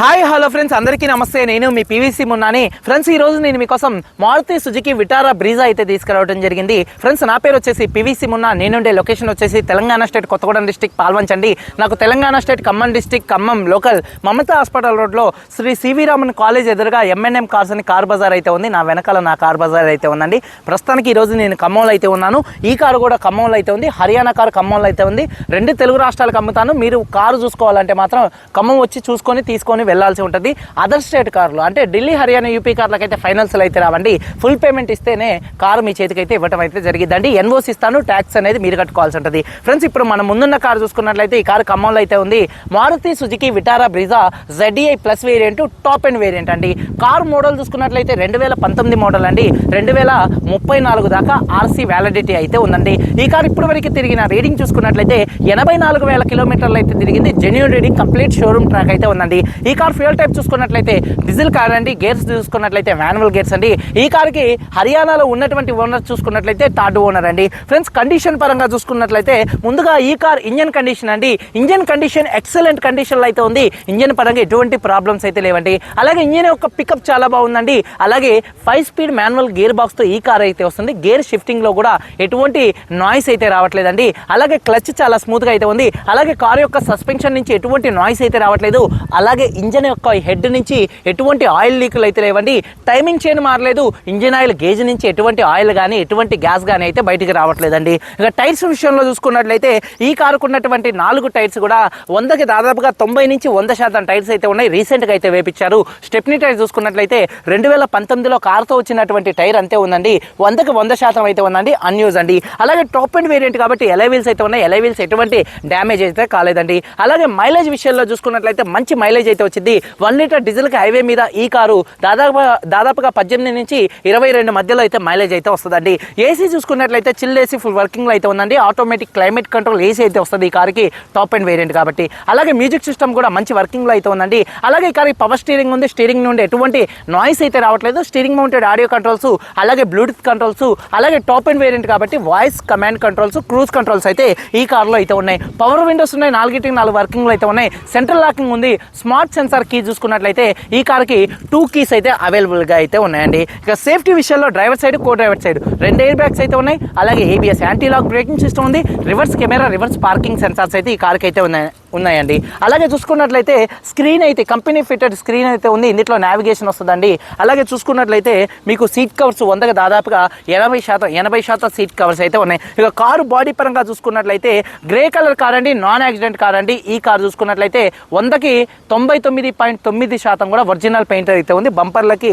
Hi hello friends. అందరికీ నమస్తే. నేను మీ పీవీసీ మున్నాని. ఫ్రెండ్స్ ఈ రోజు నేను మీకోసం మారుతి సుజుకి విటారా బ్రీజా అయితే తీసుకురావడం జరిగింది. ఫ్రెండ్స్ నా పేరు వచ్చేసి పీవీసీ మున్నా. నేనుండే లొకేషన్ వచ్చేసి తెలంగాణ స్టేట్ కొత్తగూడెం డిస్టిక్ పాల్వంచండి నాకు Telangana state Khammam district Khammam local Mamata hospital రోడ్లో Shri C V Raman college ఎదురుగా ఎంఎన్ఎం కార్స్ అని కార్ బజార్ అయితే ఉంది. నా వెనకాల నా కార్ బజార్ అయితే ఉందండి. ప్రస్తుతానికి ఈరోజు నేను ఖమ్మంలో అయితే ఉన్నాను. ఈ కారు కూడా ఖమ్మంలో అయితే ఉంది. హర్యానా కారు ఖమ్మంలో అయితే ఉంది. రెండు తెలుగు రాష్ట్రాలకు అమ్ముతాను. మీరు కారు చూసుకోవాలంటే మాత్రం ఖమ్మం వచ్చి చూసుకొని తీసుకొని వెళ్ళాల్సి ఉంటుంది. అదర్ స్టేట్ కార్లు అంటే ఢిల్లీ హర్యానా యూపీ కార్లకు అయితే ఫైనల్స్లో అయితే రావండి. ఫుల్ పేమెంట్ ఇస్తేనే కారు మీ చేతికి అయితే ఇవ్వడం అయితే జరిగిందండి ఎన్ఓసి ఇస్తాను ట్యాక్స్ అనేది మీరు కట్టుకోవాల్సి ఉంటుంది. ఫ్రెండ్స్ ఇప్పుడు మనం ముందున్న కారు చూసుకున్నట్లయితే ఈ కారు ఖమ్మంలో అయితే ఉంది. Maruti Suzuki Vitara Brezza Z E I plus variant top end variant అండి. కారు మోడల్ చూసుకున్నట్లయితే రెండు వేల పంతొమ్మిది మోడల్ అండి. రెండు వేల ముప్పై నాలుగు దాకా ఆర్సీ వ్యాలిడిటీ అయితే ఉందండి. ఈ కారు ఇప్పటి వరకు తిరిగిన రీడింగ్ చూసుకున్నట్లయితే ఎనభై నాలుగు వేల కిలోమీటర్లు అయితే తిరిగింది. Genuine reading complete showroom track అయితే ఉందండి. ఈ కార్ ఫ్యూయల్ టైప్ చూసుకున్నట్లయితే డీజిల్ కార్ అండి గేర్స్ చూసుకున్నట్లయితే మాన్యువల్ గేర్స్ అండి. ఈ కార్కి హర్యానాలో ఉన్నటువంటి ఓనర్ చూసుకున్నట్లయితే థర్డ్ ఓనర్ అండి. ఫ్రెండ్స్ కండిషన్ పరంగా చూసుకున్నట్లయితే ముందుగా ఈ కార్ ఇంజన్ కండిషన్ అండి. ఇంజన్ కండిషన్ ఎక్సలెంట్ కండిషన్లో అయితే ఉంది. ఇంజన్ పరంగా ఎటువంటి ప్రాబ్లమ్స్ అయితే లేవండి. అలాగే ఇంజన్ యొక్క పికప్ చాలా బాగుందండి. అలాగే ఫైవ్ స్పీడ్ మాన్యువల్ గేర్ బాక్స్తో ఈ కార్ అయితే వస్తుంది. గేర్ షిఫ్టింగ్లో కూడా ఎటువంటి నాయిస్ అయితే రావట్లేదండి. అలాగే క్లచ్ చాలా స్మూత్గా అయితే ఉంది. అలాగే కార్ యొక్క సస్పెన్షన్ నుంచి ఎటువంటి నాయిస్ అయితే రావట్లేదు. అలాగే ఇంజన్ యొక్క హెడ్ నుంచి ఎటువంటి ఆయిల్ లీకులు అయితే లేవండి. టైమింగ్ చైన్ మారలేదు. ఇంజిన్ ఆయిల్ గేజ్ నుంచి ఎటువంటి ఆయిల్ కానీ ఎటువంటి గ్యాస్ కానీ అయితే బయటికి రావట్లేదండి. ఇక టైర్స్ విషయంలో చూసుకున్నట్లయితే ఈ కారుకు ఉన్నటువంటి నాలుగు టైర్స్ కూడా వందకి దాదాపుగా తొంభై నుంచి వంద శాతం టైర్స్ అయితే ఉన్నాయి. రీసెంట్గా అయితే వేపించారు. స్టెప్నీ టైర్ చూసుకున్నట్లయితే రెండు వేల పంతొమ్మిదిలో కారుతో వచ్చినటువంటి టైర్ అంతే ఉందండి. వందకి వంద శాతం అయితే ఉందండి. అన్యూజ్ అండి. అలాగే టాప్ అండ్ వేరియంట్ కాబట్టి ఎలైవీల్స్ అయితే ఉన్నాయి. ఎలైవీల్స్ ఎటువంటి డ్యామేజ్ అయితే కాలేదండి. అలాగే మైలేజ్ విషయంలో చూసుకున్నట్లయితే మంచి మైలేజ్ అయితే వచ్చింది. వన్ లీటర్ డీజిల్కి హైవే మీద ఈ కారు దాదాపు దాదాపుగా పద్దెనిమిది నుంచి ఇరవై రెండు మధ్యలో అయితే మైలేజ్ అయితే వస్తుందండి. ఏసీ చూసుకున్నట్లయితే చిల్ ఏసీ ఫుల్ వర్కింగ్లో అయితే ఉందండి. ఆటోమేటిక్ క్లైమేట్ కంట్రోల్ ఏసీ అయితే వస్తుంది ఈ కార్కి. టాప్ అండ్ వేరియంట్ కాబట్టి. అలాగే మ్యూజిక్ సిస్టమ్ కూడా మంచి వర్కింగ్లో అయితే ఉందండి. అలాగే ఈ కార్ పవర్ స్టీరింగ్ ఉంది. స్టీరింగ్ నుండి ఎటువంటి నాయిస్ అయితే రావట్లేదు. స్టీరింగ్ మౌంటెడ్ ఆడియో కంట్రోల్స్ అలాగే బ్లూటూత్ కంట్రోల్స్ అలాగే టాప్ అండ్ వేరియంట్ కాబట్టి voice command controls cruise controls అయితే ఈ కార్లో అయితే ఉన్నాయి. పవర్ విండోస్ ఉన్నాయి. నాలుగింటికి నాలుగు వర్కింగ్లో అయితే ఉన్నాయి. సెంట్రల్ లాకింగ్ ఉంది. స్మార్ట్ సెన్సార్ కీ చూసుకున్నట్లయితే ఈ కార్కి టూ కీస్ అయితే అవైలబుల్గా అయితే ఉన్నాయండి. ఇక సేఫ్టీ విషయంలో driver side co driver side రెండు ఎయిర్ బ్యాగ్స్ అయితే ఉన్నాయి. అలాగే A B S anti lock braking system ఉంది. Reverse camera reverse parking sensors అయితే ఈ కార్కి అయితే ఉన్నాయి. ఉన్నాయండి. అలాగే చూసుకున్నట్లయితే స్క్రీన్ అయితే కంపెనీ ఫిట్టెడ్ స్క్రీన్ అయితే ఉంది. ఇందులో నావిగేషన్ వస్తుందండి. అలాగే చూసుకున్నట్లయితే మీకు సీట్ కవర్స్ వందగా దాదాపుగా ఎనభై శాతం ఎనభై శాతం సీట్ కవర్స్ అయితే ఉన్నాయి. ఇక కారు బాడీ పరంగా చూసుకున్నట్లయితే గ్రే కలర్ కార్ అండి నాన్ యాక్సిడెంట్ కార్ అండి ఈ కార్ చూసుకున్నట్లయితే వందకి తొంభై తొమ్మిది పాయింట్ తొమ్మిది శాతం కూడా ఒరిజినల్ పెయింట్ అయితే ఉంది. బంపర్లకి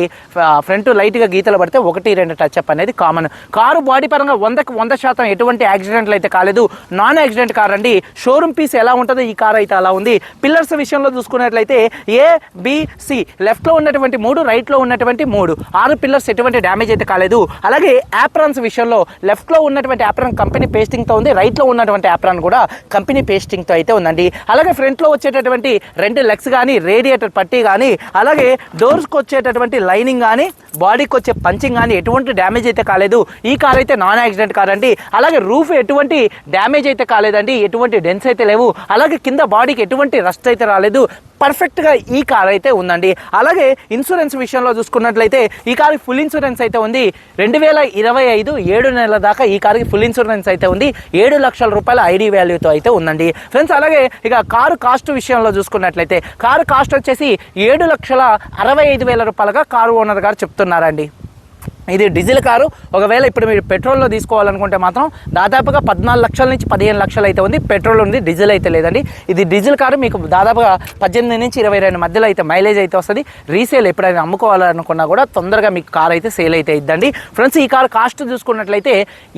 ఫ్రంట్ లైట్గా గీతలు పడితే ఒకటి రెండు టచ్ అప్ అనేది కామన్. కారు బాడీ పరంగా వందకి వంద శాతం ఎటువంటి యాక్సిడెంట్లు అయితే కాలేదు. నాన్ యాక్సిడెంట్ కార్ అండి షోరూమ్ పీస్ ఎలా ఉంటుందో ఈ కార్ అయితే అలా ఉంది. పిల్లర్స్ విషయంలో చూసుకున్నట్లయితే ఏ బిసి లెఫ్ట్లో ఉన్నటువంటి మూడు రైట్లో ఉన్నటువంటి మూడు. ఆరు పిల్లర్స్ ఎటువంటి డ్యామేజ్ అయితే కాలేదు. అలాగే యాప్రాన్స్ విషయంలో లెఫ్ట్లో ఉన్నటువంటి యాప్రాన్ కంపెనీ పేస్టింగ్తో ఉంది. రైట్లో ఉన్నటువంటి యాప్రాన్ కూడా కంపెనీ పేస్టింగ్తో అయితే ఉందండి. అలాగే ఫ్రంట్లో వచ్చేటటువంటి రెండు లెగ్స్ కానీ రేడియేటర్ పట్టీ కానీ అలాగే డోర్స్కి వచ్చేటటువంటి లైనింగ్ కానీ బాడీకి వచ్చే పంచింగ్ కానీ ఎటువంటి డ్యామేజ్ అయితే కాలేదు. ఈ కార్ అయితే నాన్ యాక్సిడెంట్ కార్ అండి. అలాగే రూఫ్ ఎటువంటి డ్యామేజ్ అయితే కాలేదండి. ఎటువంటి డెన్స్ అయితే లేవు. అలాగే కింద కింద బాడీకి ఎటువంటి రస్ట్ అయితే రాలేదు. పర్ఫెక్ట్గా ఈ కార్ అయితే ఉందండి. అలాగే ఇన్సూరెన్స్ విషయంలో చూసుకున్నట్లయితే ఈ కార్కి ఫుల్ ఇన్సూరెన్స్ అయితే ఉంది. రెండు వేల ఇరవై ఐదు ఏడు నెలల దాకా ఈ కార్కి ఫుల్ ఇన్సూరెన్స్ అయితే ఉంది. ఏడు లక్షల రూపాయల ఐడి వాల్యూతో అయితే ఉందండి. ఫ్రెండ్స్ అలాగే ఇక కారు కాస్ట్ విషయంలో చూసుకున్నట్లయితే కారు కాస్ట్ వచ్చేసి ఏడు లక్షల అరవై ఐదు వేల రూపాయలుగా కారు ఓనర్ గారు చెప్తున్నారండి. ఇది డీజిల్ కారు. ఒకవేళ ఇప్పుడు మీరు పెట్రోల్లో తీసుకోవాలనుకుంటే మాత్రం దాదాపుగా పద్నాలుగు లక్షల నుంచి పదిహేను లక్షలు అయితే ఉంది. పెట్రోల్ ఉంది డీజిల్ అయితే లేదండి. ఇది డీజిల్ కారు మీకు దాదాపుగా పద్దెనిమిది నుంచి ఇరవై రెండు మధ్యలో అయితే మైలేజ్ అయితే వస్తుంది. రీసేల్ ఎప్పుడైనా అమ్ముకోవాలనుకున్నా కూడా తొందరగా మీకు కార్ అయితే సేల్ అయితే ఇద్దండి ఫ్రెండ్స్ ఈ కార్ కాస్ట్ చూసుకున్నట్లయితే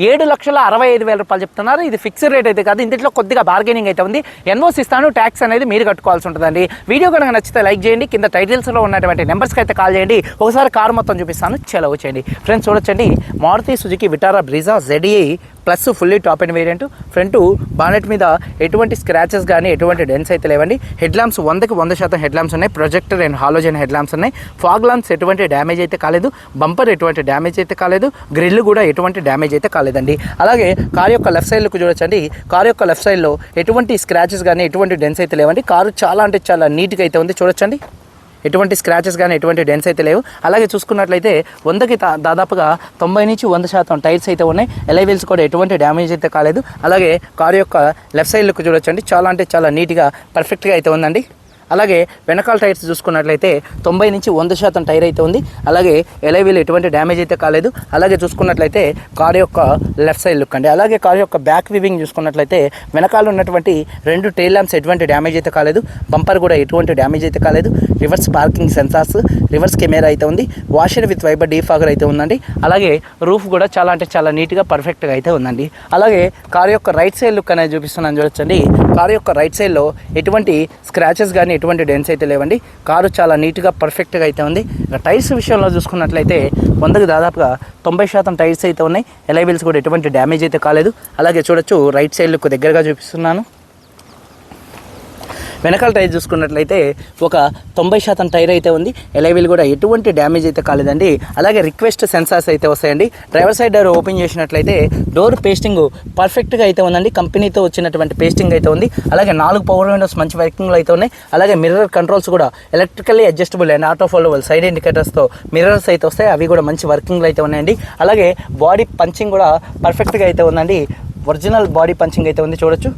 ఏడు లక్షల అరవై ఐదు వేల రూపాయలు చెప్తున్నారు. ఇది ఫిక్స్డ్ రేట్ అయితే కాదు. ఇంట్లో కొద్దిగా బార్గెనింగ్ అయితే ఉంది. ఎన్ఓస్ ఇస్తాను. ట్యాక్స్ అనేది మీరు కట్టుకోవాల్సి ఉంటుందండి. వీడియో కనుక నచ్చితే లైక్ చేయండి. కింద టైటిల్స్లో ఉన్నటువంటి నెంబర్స్కి అయితే కాల్ చేయండి. ఒకసారి కార్ మొత్తం చూపిస్తాను. చెలవు చేయండి. ఫ్రెండ్స్ చూడొచ్చండి. Maruti Suzuki Vitara Brezza Z E plus fully top end variant. Front bonnet మీద ఎటువంటి స్క్రాచెస్ కానీ ఎటువంటి డెన్స్ అయితే లేవండి. హెడ్ ల్యాంప్స్ వందకి వంద శాతం హెడ్ ల్యాంప్స్ ఉన్నాయి. Projector and halogen head lamps ఉన్నాయి. ఫాగ్ ల్యాంప్స్ ఎటువంటి డ్యామేజ్ అయితే కాలేదు. బంపర్ ఎటువంటి డ్యామేజ్ అయితే కాలేదు. గ్రిల్ కూడా ఎటువంటి డ్యామేజ్ అయితే కాలేదండి. అలాగే కార్ యొక్క లెఫ్ట్ సైడ్లోకి చూడొచ్చండి. కార్ యొక్క లెఫ్ట్ సైడ్లో ఎటువంటి స్క్రాచెస్ కానీ ఎటువంటి డెన్స్ అయితే లేవండి. కారు చాలా అంటే చాలా నీట్గా అయితే ఉంది. చూడొచ్చండి. ఎటువంటి స్క్రాచెస్ కానీ ఎటువంటి డెన్స్ అయితే లేవు. అలాగే చూసుకున్నట్లయితే వందకి దా- దాదాపుగా తొంభై నుంచి వంద శాతం టైర్స్ అయితే ఉన్నాయి. ఎలైవీల్స్ కూడా ఎటువంటి డ్యామేజ్ అయితే కాలేదు. అలాగే కారు యొక్క లెఫ్ట్ సైడ్ లుక్ చూడొచ్చండి. చాలా అంటే చాలా నీట్గా పర్ఫెక్ట్గా అయితే ఉందండి. అలాగే వెనకాల టైర్స్ చూసుకున్నట్లయితే తొంభై నుంచి వంద శాతం టైర్ అయితే ఉంది. అలాగే ఎలైవీలు ఎటువంటి డ్యామేజ్ అయితే కాలేదు. అలాగే చూసుకున్నట్లయితే కార్ యొక్క లెఫ్ట్ సైడ్ లుక్ అండి. అలాగే కార్ యొక్క బ్యాక్ వివింగ్ చూసుకున్నట్లయితే వెనకాల ఉన్నటువంటి రెండు టైల్ ల్యాంప్స్ ఎటువంటి డ్యామేజ్ అయితే కాలేదు. బంపర్ కూడా ఎటువంటి డ్యామేజ్ అయితే కాలేదు. Reverse parking sensors reverse camera అయితే ఉంది. వాషర్ విత్ వైబర్ డీఫాగర్ అయితే ఉందండి. అలాగే రూఫ్ కూడా చాలా అంటే చాలా నీట్గా పర్ఫెక్ట్గా అయితే ఉందండి. అలాగే కార్ యొక్క రైట్ సైడ్ లుక్ అనేది చూపిస్తున్నాను చూడొచ్చండి. కార్ యొక్క రైట్ సైడ్లో ఎటువంటి స్క్రాచెస్ కానీ ఎటువంటి డెన్స్ అయితే లేవండి. కారు చాలా నీట్గా పర్ఫెక్ట్గా అయితే ఉంది. ఇక టైర్స్ విషయంలో చూసుకున్నట్లయితే వందకు దాదాపుగా తొంభై శాతం టైర్స్ అయితే ఉన్నాయి. ఎలైబిల్స్ కూడా ఎటువంటి డ్యామేజ్ అయితే కాలేదు. అలాగే చూడొచ్చు రైట్ సైడ్ లుక్ దగ్గరగా చూపిస్తున్నాను. వెనకాల టైర్ చూసుకున్నట్లయితే ఒక తొంభై శాతం టైర్ అయితే ఉంది. ఎలైవిల్ కూడా ఎటువంటి డ్యామేజ్ అయితే కాలేదండి. అలాగే రిక్వెస్ట్ సెన్సార్స్ అయితే వస్తాయండి. డ్రైవర్ సైడ్ డోర్ ఓపెన్ చేసినట్లయితే డోర్ పేస్టింగ్ పర్ఫెక్ట్గా అయితే ఉందండి. కంపెనీతో వచ్చినటువంటి పేస్టింగ్ అయితే ఉంది. అలాగే నాలుగు పవర్ విండోస్ మంచి వర్కింగ్లో అయితే ఉన్నాయి. అలాగే మిర్రర్ కంట్రోల్స్ కూడా electrically adjustable and auto foldable side ఇండికేటర్స్తో mirrors అయితే వస్తాయి. అవి కూడా మంచి వర్కింగ్లో అయితే ఉన్నాయండి. అలాగే బాడీ పంచింగ్ కూడా పర్ఫెక్ట్గా అయితే ఉందండి. ఒరిజినల్ బాడీ పంచింగ్ అయితే ఉంది. చూడొచ్చు.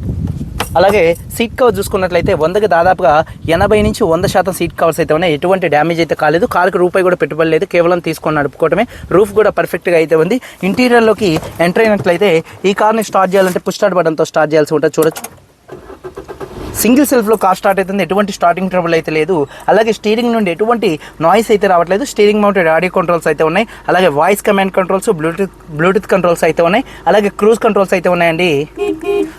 అలాగే సీట్ కవర్ చూసుకున్నట్లయితే వందకి దాదాపుగా ఎనభై నుంచి వంద శాతం సీట్ కవర్స్ అయితే ఉన్నాయి. ఎటువంటి డ్యామేజ్ అయితే కాలేదు. కారుకి రూపాయి కూడా పెట్టుబడి లేదు. కేవలం తీసుకొని నడుపుకోవడమే రూఫ్ కూడా పర్ఫెక్ట్గా అయితే ఉంది. ఇంటీరియర్లోకి ఎంటర్ అయినట్లయితే ఈ కార్ని స్టార్ట్ చేయాలంటే పుష్ స్టార్ట్ బటన్తో స్టార్ట్ చేయాల్సి ఉంటుంది. చూడొచ్చు. సింగిల్ సెల్ఫ్లో కార్ స్టార్ట్ అవుతుంది. ఎటువంటి స్టార్టింగ్ ట్రబుల్ అయితే లేదు. అలాగే స్టీరింగ్ నుండి ఎటువంటి నాయిస్ అయితే రావట్లేదు. స్టీరింగ్ మౌంటెడ్ ఆడియో కంట్రోల్స్ అయితే ఉన్నాయి. అలాగే voice command controls bluetooth bluetooth controls అయితే ఉన్నాయి. అలాగే క్రూజ్ కంట్రోల్స్ అయితే ఉన్నాయండి.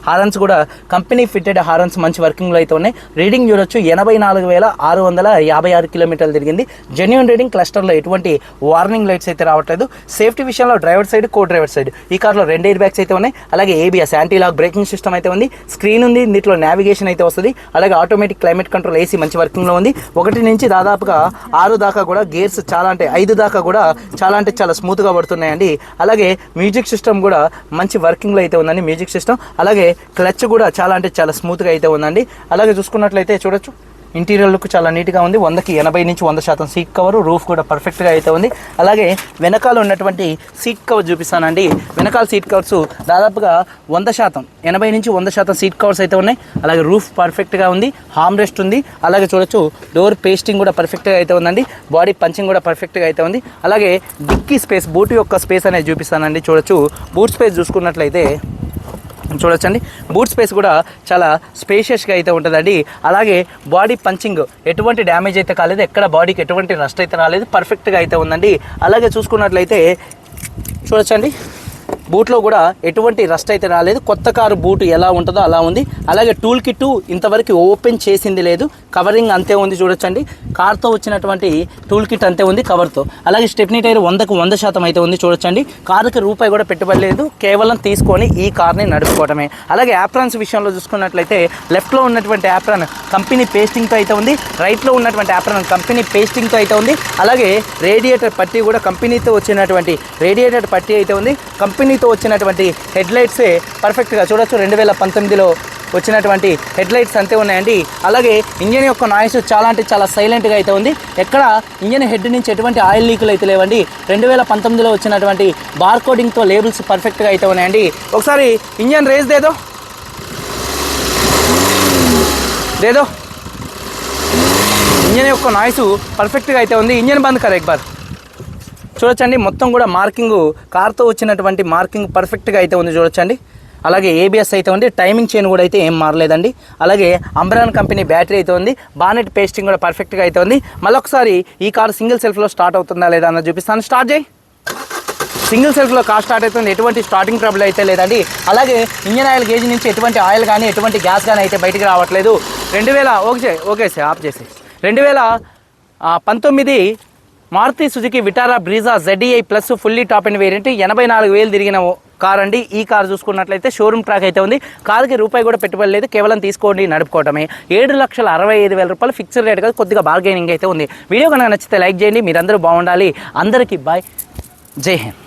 హారన్స్ కూడా కంపెనీ ఫిట్టెడ్ హారన్స్ మంచి వర్కింగ్లో అయితే ఉన్నాయి. రీడింగ్ చూడొచ్చు. ఎనభై నాలుగు వేల ఆరు వందల యాభై ఆరు కిలోమీటర్లు తిరిగింది. జెన్యున్ రీడింగ్ క్లస్టర్లో ఎటువంటి వార్నింగ్ లైట్స్ అయితే రావట్లేదు. సేఫ్టీ విషయంలో driver side co driver side. ఈ కార్లో రెండు ఎయిర్ బ్యాగ్స్ అయితే ఉన్నాయి. అలాగే ABS anti lock braking system అయితే ఉంది. స్క్రీన్ ఉంది. దీంట్లో నావిగేషన్ అయితే వస్తుంది. అలాగే ఆటోమేటిక్ క్లైమేట్ కంట్రోల్ ఏసీ మంచి వర్కింగ్లో ఉంది. ఒకటి నుంచి దాదాపుగా ఆరు దాకా కూడా గేర్స్ చాలా అంటే ఐదు దాకా కూడా చాలా అంటే చాలా స్మూత్గా పడుతున్నాయండి. అలాగే మ్యూజిక్ సిస్టమ్ కూడా మంచి వర్కింగ్లో అయితే ఉందండి. మ్యూజిక్ సిస్టమ్ అలాగే క్లచ్ కూడా చాలా అంటే చాలా స్మూత్గా అయితే ఉందండి. అలాగే చూసుకున్నట్లయితే చూడొచ్చు ఇంటీరియర్ లుక్ చాలా నీట్గా ఉంది. వందకి ఎనభై నుంచి వంద శాతం సీట్ కవర్ రూఫ్ కూడా పర్ఫెక్ట్గా అయితే ఉంది. అలాగే వెనకాల ఉన్నటువంటి సీట్ కవర్ చూపిస్తానండి. వెనకాల సీట్ కవర్స్ దాదాపుగా వంద శాతం ఎనభై నుంచి వంద శాతం సీట్ కవర్స్ అయితే ఉన్నాయి. అలాగే రూఫ్ పర్ఫెక్ట్గా ఉంది హామ్ రెస్ట్ ఉంది. అలాగే చూడొచ్చు డోర్ పేస్టింగ్ కూడా పర్ఫెక్ట్గా అయితే ఉందండి. బాడీ పంచింగ్ కూడా పర్ఫెక్ట్గా అయితే ఉంది. అలాగే డిక్కీ స్పేస్ బూట్ యొక్క స్పేస్ అనేది చూపిస్తానండి. చూడొచ్చు బూట్ స్పేస్ చూసుకున్నట్లయితే చూడొచ్చండి. బూట్ స్పేస్ కూడా చాలా స్పేషియస్గా అయితే ఉంటుందండి. అలాగే బాడీ పంచింగ్ ఎటువంటి డ్యామేజ్ అయితే కాలేదు. ఎక్కడ బాడీకి ఎటువంటి రస్ట్ అయితే రాలేదు. పర్ఫెక్ట్గా అయితే ఉందండి. అలాగే చూసుకున్నట్లయితే చూడొచ్చండి. బూట్లో కూడా ఎటువంటి రస్ట్ అయితే రాలేదు. కొత్త కారు బూట్ ఎలా ఉంటుందో అలా ఉంది. అలాగే టూల్ కిట్ ఇంతవరకు ఓపెన్ చేసింది లేదు. కవరింగ్ అంతే ఉంది చూడొచ్చండి. కార్తో వచ్చినటువంటి టూల్ కిట్ అంతే ఉంది కవర్తో. అలాగే స్టెప్నీ టైర్ వందకు వంద శాతం అయితే ఉంది చూడొచ్చండి. కారుకి రూపాయి కూడా పెట్టుబడి లేదు. కేవలం తీసుకొని ఈ కార్ని నడుపుకోవటమే. అలాగే యాప్రాన్స్ విషయంలో చూసుకున్నట్లయితే లెఫ్ట్లో ఉన్నటువంటి యాప్రాన్ కంపెనీ పేస్టింగ్తో అయితే ఉంది. రైట్లో ఉన్నటువంటి యాప్రాన్ కంపెనీ పేస్టింగ్తో అయితే ఉంది. అలాగే రేడియేటర్ పట్టీ కూడా కంపెనీతో వచ్చినటువంటి రేడియేటర్ పట్టీ అయితే ఉంది. కంపెనీ కంపెనీతో వచ్చినటువంటి హెడ్లైట్సే పర్ఫెక్ట్గా చూడొచ్చు. రెండు వేల పంతొమ్మిదిలో వచ్చినటువంటి హెడ్లైట్స్ అంతే ఉన్నాయండి. అలాగే ఇంజన్ యొక్క నాయిస్ చాలా అంటే చాలా సైలెంట్గా అయితే ఉంది. ఎక్కడ ఇంజన్ హెడ్ నుంచి ఎటువంటి ఆయిల్ లీకులు అయితే లేవండి. రెండు వేల పంతొమ్మిదిలో వచ్చినటువంటి బార్ కోడింగ్తో లేబుల్స్ పర్ఫెక్ట్గా అయితే ఉన్నాయండి. ఒకసారి ఇంజన్ రేస్ దేదో. దేదో. ఇంజన్ యొక్క నాయిస్ పర్ఫెక్ట్గా అయితే ఉంది. ఇంజన్ బంద్ కదా ఎక్బార్ చూడొచ్చండి. మొత్తం కూడా మార్కింగ్ కార్తో వచ్చినటువంటి మార్కింగ్ పర్ఫెక్ట్గా అయితే ఉంది చూడొచ్చండి. అలాగే ఏబిఎస్ అయితే ఉంది. టైమింగ్ చైన్ కూడా అయితే ఏం మారలేదండి. అలాగే అంబ్రాన్ కంపెనీ బ్యాటరీ అయితే ఉంది. బానెట్ పేస్టింగ్ కూడా పర్ఫెక్ట్గా అయితే ఉంది. మళ్ళొకసారి ఈ కార్ సింగిల్ సెల్ఫ్లో స్టార్ట్ అవుతుందా లేదా అన్నది చూపిస్తాను. స్టార్ట్ చేయి. సింగిల్ సెల్ఫ్లో కార్ స్టార్ట్ అవుతుంది. ఎటువంటి స్టార్టింగ్ ట్రబుల్ అయితే లేదండి. అలాగే ఇంజన్ ఆయిల్ గేజ్ నుంచి ఎటువంటి ఆయిల్ కానీ ఎటువంటి గ్యాస్ కానీ అయితే బయటికి రావట్లేదు. రెండు వేల ఓకే ఓకే సార్ ఆఫ్ చేసి రెండు వేల పంతొమ్మిది Maruti Suzuki Vitara Brezza ZXI plus fully top and variant. ఎనభై నాలుగు వేలు తిరిగిన ఓ కార్ అండి. ఈ కార్ చూసుకున్నట్లయితే షోరూమ్ ట్రాక్ అయితే ఉంది. కార్కి రూపాయి కూడా పెట్టుబడి లేదు. కేవలం తీసుకోండి నడుపుకోవటమే. ఏడు లక్షల అరవై ఐదు వేల రూపాయలు ఫిక్స్డ్ రేట్ కదా కొద్దిగా బార్గెనింగ్ అయితే ఉంది. వీడియో కనుక నచ్చితే లైక్ చేయండి. మీరందరూ బాగుండాలి. అందరికీ బాయ్. జై హింద్.